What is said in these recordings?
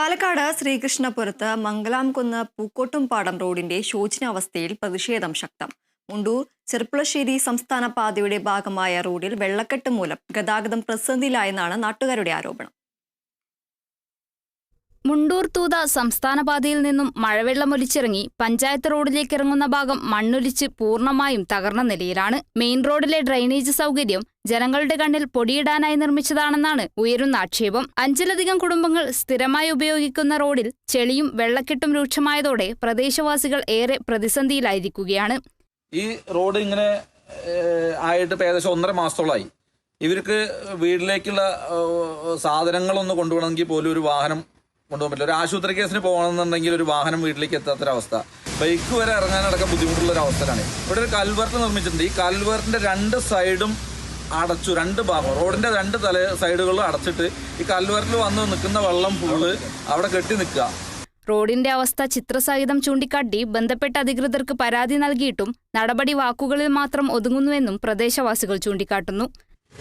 പാലക്കാട് ശ്രീകൃഷ്ണപുരത്ത് മംഗലാംകുന്ന് പൂക്കോട്ടുംപാടം റോഡിന്റെ ശോചനാവസ്ഥയിൽ പ്രതിഷേധം ശക്തം. മുണ്ടൂർ ചെർപ്പുളശ്ശേരി സംസ്ഥാന പാതയുടെ ഭാഗമായ റോഡിൽ വെള്ളക്കെട്ട് മൂലം ഗതാഗതം പ്രതിസന്ധിയിലായെന്നാണ് നാട്ടുകാരുടെ ആരോപണം. മുണ്ടൂർ തൂത സംസ്ഥാന പാതയിൽ നിന്നും മഴവെള്ളമൊലിച്ചിറങ്ങി പഞ്ചായത്ത് റോഡിലേക്ക് ഇറങ്ങുന്ന ഭാഗം മണ്ണൊലിച്ച് പൂർണമായും തകർന്ന നിലയിലാണ്. മെയിൻ റോഡിലെ ഡ്രൈനേജ് സൗകര്യം ജനങ്ങളുടെ കണ്ണിൽ പൊടിയിടാനായി നിർമ്മിച്ചതാണെന്നാണ് ഉയരുന്ന ആക്ഷേപം. അഞ്ചിലധികം കുടുംബങ്ങൾ സ്ഥിരമായി ഉപയോഗിക്കുന്ന റോഡിൽ ചെളിയും വെള്ളക്കെട്ടും രൂക്ഷമായതോടെ പ്രദേശവാസികൾ ഏറെ പ്രതിസന്ധിയിലായിരിക്കുകയാണ്. ഈ റോഡ് ഇങ്ങനെ ആയിട്ട് ഏകദേശം ഒന്നര മാസത്തോളമായി ഇവർക്ക് വീട്ടിലേക്കുള്ള സാധനങ്ങളൊന്ന് കൊണ്ടുപോകണമെങ്കിൽ പോലും ഒരു വാഹനം കൊണ്ടുപോകാൻ പറ്റില്ല. ഒരു ആശുപത്രി കേസിന് പോകണമെന്നുണ്ടെങ്കിൽ ഒരു വാഹനം വീട്ടിലേക്ക് എത്താത്തൊരവസ്ഥ. ബൈക്ക് വരെ ഇറങ്ങാനടക്കം ബുദ്ധിമുട്ടുള്ള ഒരു അവസ്ഥയാണ് ഇവിടെ ഒരു കൽവർട്ട് നിർമ്മിച്ചിട്ടുണ്ട്. ഈ കൽവർട്ടിന്റെ രണ്ട് സൈഡും അടച്ചു രണ്ട് ഭാഗം റോഡിന്റെ രണ്ട് തല സൈഡുകളും അടച്ചിട്ട് ഈ കൽവർട്ടിൽ വന്ന് നിൽക്കുന്ന വെള്ളം ഫുള്ള് അവിടെ കെട്ടി നിൽക്കുക. റോഡിന്റെ അവസ്ഥ ചിത്രസഹിതം ചൂണ്ടിക്കാട്ടി ബന്ധപ്പെട്ട അധികൃതർക്ക് പരാതി നൽകിയിട്ടും നടപടി വാക്കുകളിൽ മാത്രം ഒതുങ്ങുന്നുവെന്നും പ്രദേശവാസികൾ ചൂണ്ടിക്കാട്ടുന്നു.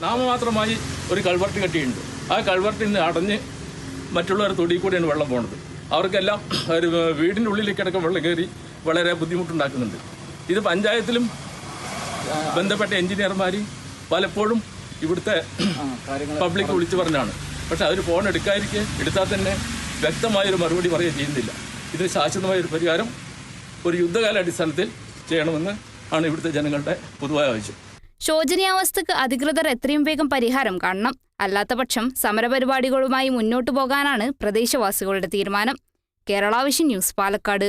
നാമമാത്രമായി ഒരു കൾവർട്ട് കെട്ടിയിട്ടുണ്ട്. ആ കൾവർട്ടിൽ നിന്ന് അടഞ്ഞ് മറ്റുള്ളവർ തൊടിയിൽ കൂടെയാണ് വെള്ളം പോണത്. അവർക്കെല്ലാം ഒരു വീടിന്റെ ഉള്ളിലേക്കടക്കം വെള്ളം കയറി വളരെ ബുദ്ധിമുട്ടുണ്ടാക്കുന്നുണ്ട്. ഇത് പഞ്ചായത്തിലും ബന്ധപ്പെട്ട എഞ്ചിനീയർമാർ പലപ്പോഴും ഇവിടുത്തെ പബ്ലിക് വിളിച്ചു പറഞ്ഞാണ്. പക്ഷെ അവർ ഫോൺ എടുക്കാതിരിക്കെ എടുത്താൽ തന്നെ വ്യക്തമായൊരു മറുപടി പറയുക ചെയ്യുന്നില്ല. ഇത് ശാശ്വതമായൊരു പരിഹാരം ഒരു യുദ്ധകാല അടിസ്ഥാനത്തിൽ ചെയ്യണമെന്ന് ആണ് ഇവിടുത്തെ ജനങ്ങളുടെ പൊതുവായ ആവശ്യം. ശോചനീയാവസ്ഥക്ക് അധികൃതർ എത്രയും വേഗം പരിഹാരം കാണണം. അല്ലാത്തപക്ഷം സമരപരിപാടികളുമായി മുന്നോട്ടു പോകാനാണ് പ്രദേശവാസികളുടെ തീരുമാനം. Kerala vision news Palakkad.